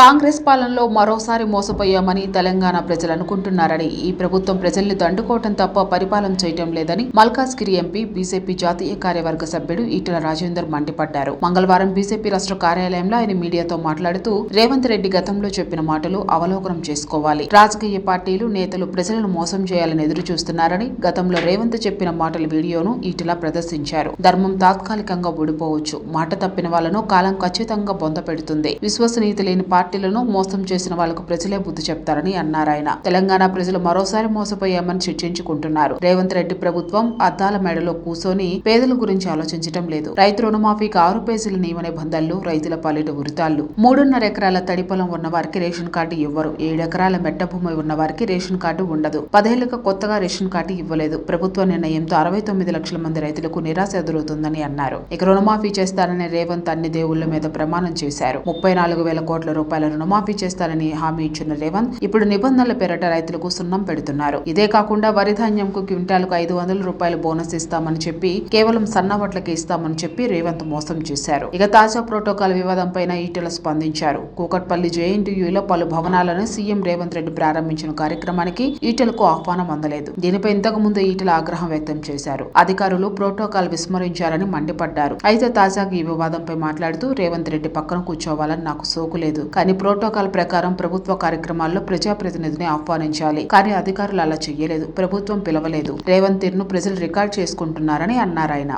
కాంగ్రెస్ పాలనలో మరోసారి మోసపోయామని తెలంగాణ ప్రజలు అనుకుంటున్నారని ఈ ప్రభుత్వం ప్రజల్ని దండుకోవటం తప్ప పరిపాలన చేయటం లేదని మల్కాజ్గిరి ఎంపీ బీజేపీ జాతీయ కార్యవర్గ సభ్యుడు ఈటల రాజేందర్ మండిపడ్డారు. మంగళవారం బీజేపీ రాష్ట్ర కార్యాలయంలో ఆయన మీడియాతో మాట్లాడుతూ రేవంత్ రెడ్డి గతంలో చెప్పిన మాటలు అవలోకనం చేసుకోవాలి. రాజకీయ పార్టీలు నేతలు ప్రజలను మోసం చేయాలని ఎదురు చూస్తున్నారని గతంలో రేవంత్ చెప్పిన మాటల వీడియోను ఈటల ప్రదర్శించారు. ధర్మం తాత్కాలికంగా ఊడిపోవచ్చు. మాట తప్పిన వాళ్ళను కాలం ఖచ్చితంగా బొంద పెడుతుంది. విశ్వసనీయత లేని పార్టీలను మోసం చేసిన వాళ్ళకు ప్రజలే బుద్ధి చెప్తారని అన్నారాయన తెలంగాణ ప్రజలు మరోసారి మోసపోయామని చర్చించుకుంటున్నారు. రేవంత్ రెడ్డి ప్రభుత్వం అద్దాల మెడలో కూసోని పేదల గురించి ఆలోచించడం లేదు. రైతు రుణమాఫీకి ఆరు పేజీల నియమ నిబంధనలు రైతుల పాలిట ఉరితాళ్ళు. మూడున్నర ఎకరాల తడి పొలం ఉన్న వారికి రేషన్ కార్డు ఇవ్వరు. ఏడెకరాల మెట్ట భూమి ఉన్న వారికి రేషన్ కార్డు ఉండదు. పదేళ్ళకు కొత్తగా రేషన్ కార్డు ఇవ్వలేదు. ప్రభుత్వ నిర్ణయంతో అరవై తొమ్మిది లక్షల మంది రైతులకు నిరాశ ఎదురవుతుందని అన్నారు. ఇక రుణమాఫీ చేస్తారని రేవంత్ అన్ని దేవుళ్ళ మీద ప్రమాణం చేశారు. ముప్పై నాలుగు వేల కోట్ల రూపాయలు రుణమాఫీ చేస్తారని హామీ ఇచ్చిన రేవంత్ ఇప్పుడు నిబంధనల పేరట రైతులకు సున్నం పెడుతున్నారు. ఇదే కాకుండా వరి ధాన్యంకు క్వింటాల్కు ఐదు వందల రూపాయలు బోనస్ ఇస్తామని చెప్పి కేవలం సన్నవట్లకి ఇస్తామని చెప్పి రేవంత్ మోసం చేశారు. ఇక తాజా ప్రోటోకాల్ వివాదంపై ఈటల స్పందించారు. కూకట్పల్లి జేఎన్టీయూలో పలు భవనాలను సీఎం రేవంత్ రెడ్డి ప్రారంభించిన కార్యక్రమానికి ఈటలకు ఆహ్వానం అందలేదు. దీనిపై ఇంతకు ముందు ఈటల ఆగ్రహం వ్యక్తం చేశారు. అధికారులు ప్రోటోకాల్ విస్మరించారని మండిపడ్డారు. అయితే తాజాగా ఈ వివాదంపై మాట్లాడుతూ రేవంత్ రెడ్డి పక్కన కూర్చోవాలని నాకు సోకు లేదు. కానీ ప్రోటోకాల్ ప్రకారం ప్రభుత్వ కార్యక్రమాల్లో ప్రజాప్రతినిధిని ఆహ్వానించాలి. కానీ అధికారులు అలా చెయ్యలేదు. ప్రభుత్వం పిలవలేదు. రేవంత్ తీరును ప్రజలు రికార్డ్ చేసుకుంటున్నారని అన్నారాయన.